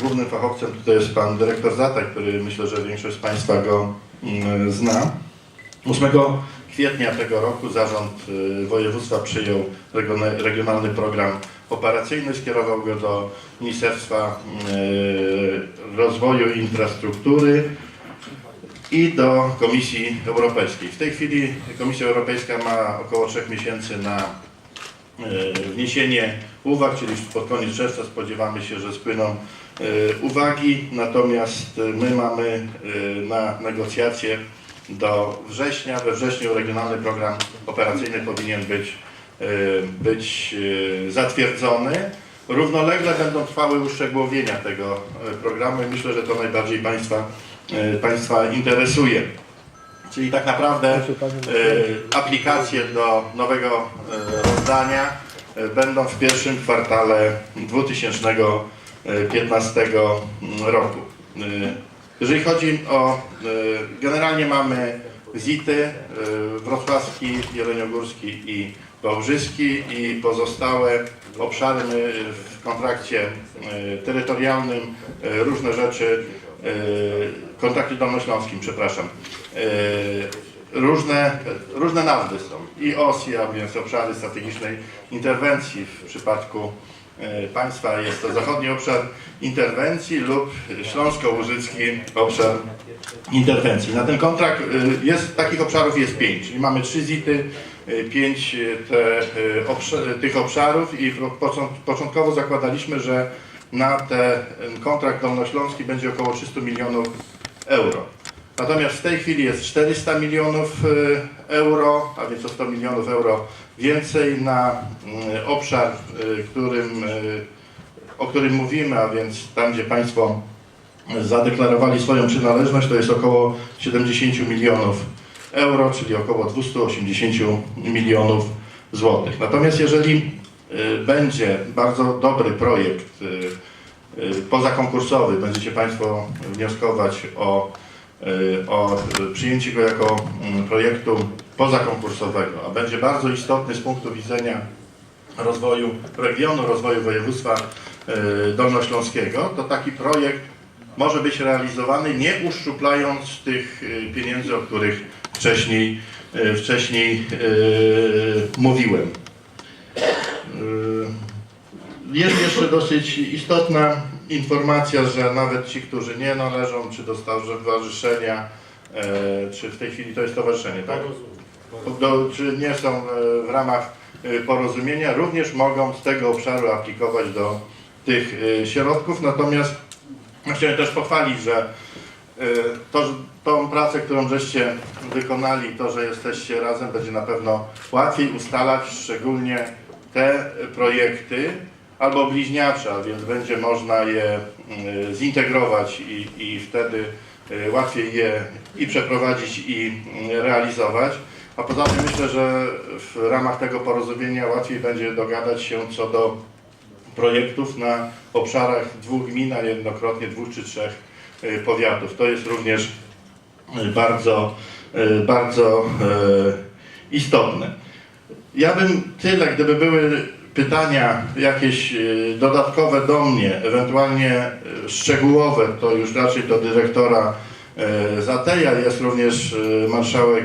Głównym fachowcem tutaj jest pan dyrektor Zata, który myślę, że większość z Państwa go mm, zna. 8 kwietnia tego roku zarząd y, województwa przyjął regiona- regionalny program operacyjny, skierował go do Ministerstwa y, Rozwoju i Infrastruktury i do Komisji Europejskiej. W tej chwili Komisja Europejska ma około 3 miesięcy na wniesienie uwag, czyli pod koniec czerwca spodziewamy się, że spłyną e, uwagi, natomiast e, my mamy e, na negocjacje do września. We wrześniu regionalny program operacyjny powinien być, e, być e, zatwierdzony. Równolegle będą trwały uszczegółowienia tego e, programu i myślę, że to najbardziej Państwa, e, państwa interesuje. Czyli tak naprawdę e, aplikacje do nowego e, rozdania e, będą w pierwszym kwartale 2015 roku. E, Jeżeli chodzi o, e, generalnie mamy ZIT-y, e, wrocławski, jeleniogórski i wałbrzyski i pozostałe obszary my w kontrakcie e, terytorialnym e, różne rzeczy, e, kontrakcie dolnośląskim, przepraszam, e, różne, różne nazwy są. I OSI, a więc obszary strategicznej interwencji w przypadku e, państwa. Jest to zachodni obszar interwencji lub śląsko-łużycki obszar interwencji. Na ten kontrakt jest, takich obszarów jest pięć, czyli mamy trzy ZIT-y, pięć te, y, obsz- tych obszarów i po- począ- początkowo zakładaliśmy, że na ten kontrakt dolnośląski będzie około 300 milionów euro. Natomiast w tej chwili jest 400 milionów y, euro, a więc o 100 milionów euro więcej na y, obszar, y, którym, y, o którym mówimy, a więc tam, gdzie Państwo zadeklarowali swoją przynależność, to jest około 70 milionów euro, czyli około 280 milionów złotych. Natomiast jeżeli będzie bardzo dobry projekt pozakonkursowy, będziecie Państwo wnioskować o, y, o przyjęcie go jako mm, projektu pozakonkursowego, a będzie bardzo istotny z punktu widzenia rozwoju regionu, rozwoju województwa y, dolnośląskiego, to taki projekt może być realizowany nie uszczuplając tych y, pieniędzy, o których wcześniej, y, wcześniej y, mówiłem. Jest jeszcze dosyć istotna informacja, że nawet ci, którzy nie należą czy do stowarzyszenia, e, czy w tej chwili to jest stowarzyszenie, tak? do, czy nie są e, w ramach e, porozumienia, również mogą z tego obszaru aplikować do tych środków. Natomiast chciałem też pochwalić, że to, że tą pracę, którą żeście wykonali, to, że jesteście razem, będzie na pewno łatwiej ustalać szczególnie te projekty albo bliźniacze, a więc będzie można je mm, zintegrować i, i wtedy e, łatwiej je i przeprowadzić i mm, realizować. A poza tym myślę, że w ramach tego porozumienia łatwiej będzie dogadać się co do projektów na obszarach dwóch gmin, a jednokrotnie dwóch czy trzech y, powiatów. To jest również y, bardzo, y, bardzo y, istotne. Ja bym tyle, gdyby były pytania jakieś y, dodatkowe do mnie, ewentualnie y, szczegółowe, to już raczej do dyrektora y, Zateja, jest również marszałek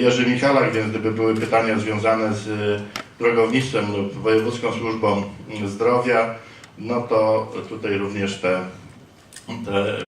Jerzy Michalak, więc gdyby były pytania związane z drogownictwem lub Wojewódzką Służbą Zdrowia, no to tutaj również te, te